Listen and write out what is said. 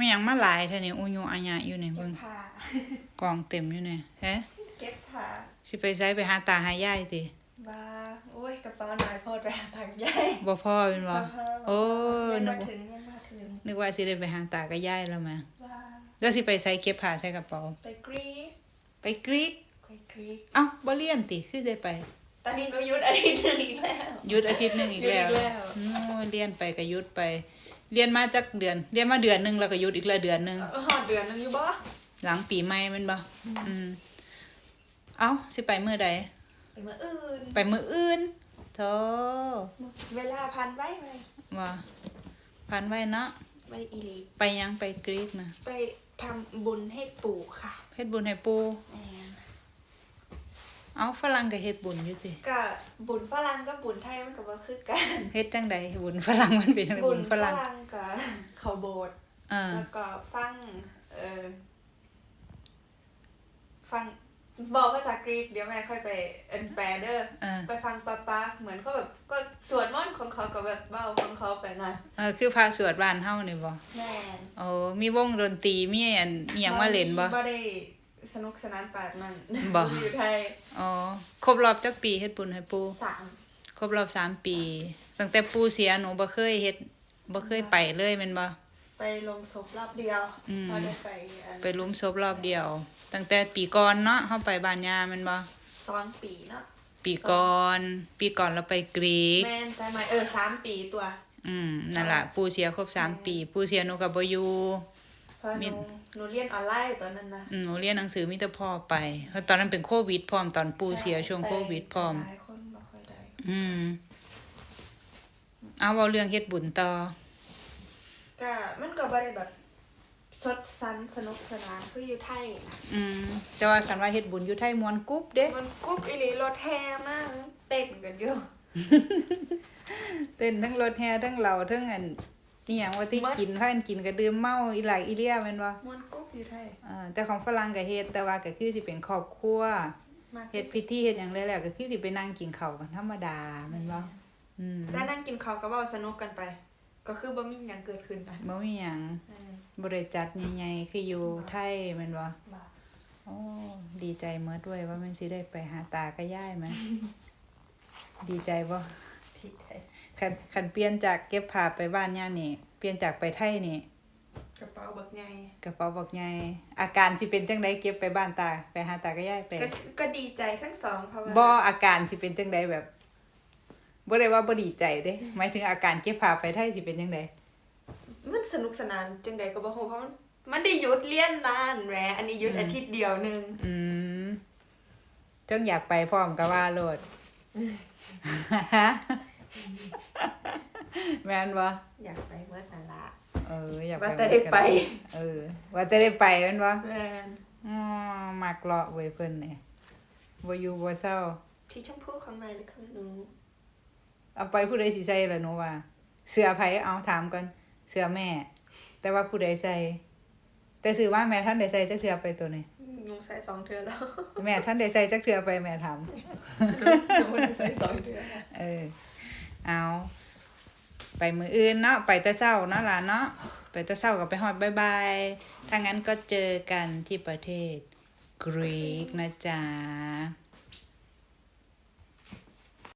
ไม่หยังมาหลายเท่านี้อุยุอัญญะอยู่นี่เก็เบิ่บงผ้ากองเต็มอยู่นี่เฮ้เก็บผ้าสิไปไสไปหาตาหายายติบ้าโอ้ยกระเป๋าหน่อยโพดไปหาผักใหญ่บ่พอเป็นบ่โอ้ยังนึมากว่าถึงยังมาถึงนึกว่าสิได้ไปหาตากับยายแล้วแม่บ้าแล้วสิไปใส่เก็บผ้าใส่กระเป๋าไปกรีกไปกรีกไปกรีกเอ้าบ่เรียนติคือได้ไป ตอนนี้หนูหยุดอาทิตย์หนึงอีกแล้วหยุดอาทิตย์หนึงอีกแล้วหยุดอีกแล้วโอ้เรียนไปก็หยุดไป เรียนมาจักเดือน เรียนมาเดือนหนึงแล้วก็หยุดอีกแล้วเดือนหนึง เออหอดเดือนหนึงอยู่บ่หลังปีใหม่แม่นบ่อืม เอ้า สิไปมื้อใด ไปเมื่ออื่น ไปมื้ออื่นโธ่เวลาพันไว้ไหมว่าพันไว้เนาะไปอีหลีไปยังไปกรีกนะไปทำบุญให้ปู่ค่ะเฮ็ดบุญให้ปู่แม่นเอ้าฝรั่งก็เฮ็ดบุญอยู่ติก็ บุญฝรั่งกับบุญไทยมันก็บ่คือกันเฮ็ดจังใดบุญฝรั่งมันเป็นจังใดบุบุญญฝฝรั่รั่งงก็เขาโบสถ์อ่าแล้วก็ฟังเออฟังบอกภาษากรีกเดี๋ยวแม่ค่อยไปเอ็นแปลเด้ออ่าไปฟังปาปาเหมือนเขาแบบก็สวดมนต์ของเขากับแบบเบ้าของเขาไปนะเออคือพาสวดบ้านเฮานี่บ่แม่นโอ้มีวงดนตรีมีอันอีหยังมาเล่นบ่บ่ได้ สนุกสนานปานนั้นบ่ อยู่ไทยอ๋อครบรอบจักปีเฮ็ดบุญให้ปู่สามครบรอบสามปี ตั้งแต่ปู่เสียหนูบ่เคยเฮ็ดบ่เคยไปเลยแม่นบ่ ไปลงศพรอบเดียวอืม พอได้ไปอันไปลุมศพรอบเดียว ตั้งแต่ปีก่อนเนาะเฮาไปบ้านยาแม่นบ่สองปีเนาะปีก่อน ปีก่อนเราไปกรีก แม่นไปไหมเออสามปีตัว อืมนั่นล่ะปู่เสียครบสามปี ปู่เสียหนูก็บ่อยู่เพราะหมีนูหนูเรียนออนไลน์ตอนนั้นนะอืมหนูเรียนหนังสือมีแต่พ่อไปเพราะตอนนั้นเป็นโควิดพร้อมตอนปู่เสียช่วงโควิดพร้อมหลายคนบ่ค่อยได้อืมเอาเว้าเรื่องเฮ็ดบุญต่อก็มันก็บ่ได้แบบสดสันสนุกสนานคืออยู่ไทยนะอืมจะว่ากันว่าเฮ็ดบุญอยู่ไทยมวนกรุ๊บเด้มันกรุ๊บอีหลีรถแห่มากเต้นกันอยู่เต้นทั้งรถแห่ทั้งเหล่าทั้งอัน อีหยังว่าที่มัดกินพากันกินก็ดื่มเมาอีหลายอีเลียแม่นบ่มวนกรุ๊บอยู่ไทยอ่าแต่ของฝรั่งก็เฮ็ดแต่ว่าก็คือสิเป็นครอบครัวมากเฮ็ดพิธีเฮ็ดหยังแล้วๆก็คือสิไปนั่งกินข้าวกันธรรมดาแม่นบ่อืมได้นั่งกินข้าวก็เว้าสนุกกันไป ก็คือบ่มีหยังเกิดขึ้นไปบ่มีหยังอืมบ่ได้จัดใหญ่ๆคืออยู่ไทยแม่นบ่บ่าโอ้ดีใจเมื่อด้วยว่ามันสิได้ไปหาตากับยายไหมดีใจบ่ที่ไท ยคันคันเปลี่ยนจากเก็บผ้าไปบ้านย่านี่เปลี่ยนจากไปไทยนี่ กระเป๋าบักใหญ่กระเป๋าบอกไงอาการสิเป็นจังไดเก็บไปบ้านตา ไปหาตากับยายไปก็ก็ดีใจทั้งสองเพราะว่าบ่อาการสิเป็นจังไดแบบบ่ได้ว่าบ่ดีใจเด้หมายถึงอาการเก็บผ้าไปไทยสิเป็นจังไดมันสนุกสนานจังใดก็บ่ฮู้เพราะมันมันได้หยุดเรียนนานแหมอันนี้หยุดอาทิตย์เดียวหนึงอืมจังอยากไปพร้อมกับว่าโลด แม่นบ่อยากไปเมื่อนั่นละเอออยากไปว่าแต่ได้ไป เออ ว่าแต่ได้ไปแม่นบ่แม่นอ๋อมักเลาะเว้ยเพิ่นนี่บ่อยู่บ่เศร้าที่ชมพูของแม่หรือของหนูเอาไปผู้ใดสิใส่ล่ะหนูว่า เสื้อไผเอาถามก่อนเสื้อแม่ แต่ว่าผู้ใดใส่แต่ซื้อว่าแม่ท่านได้ใส่จักเทื่อไปตัวนี้หนูใส่สองเทื่อแล้ว แม่ท่านได้ใส่จักเทื่อไปแม่ถามหนูใส่สองเทื่อเออเอา ไปมืออื่นเนาะไปแต่เศร้าเนาะล่ะเนาะไปแต่เศร้าก็ไปฮอดบายบายถ้างั้นก็เจอกันที่ประเทศกรีกนะจ๊ะ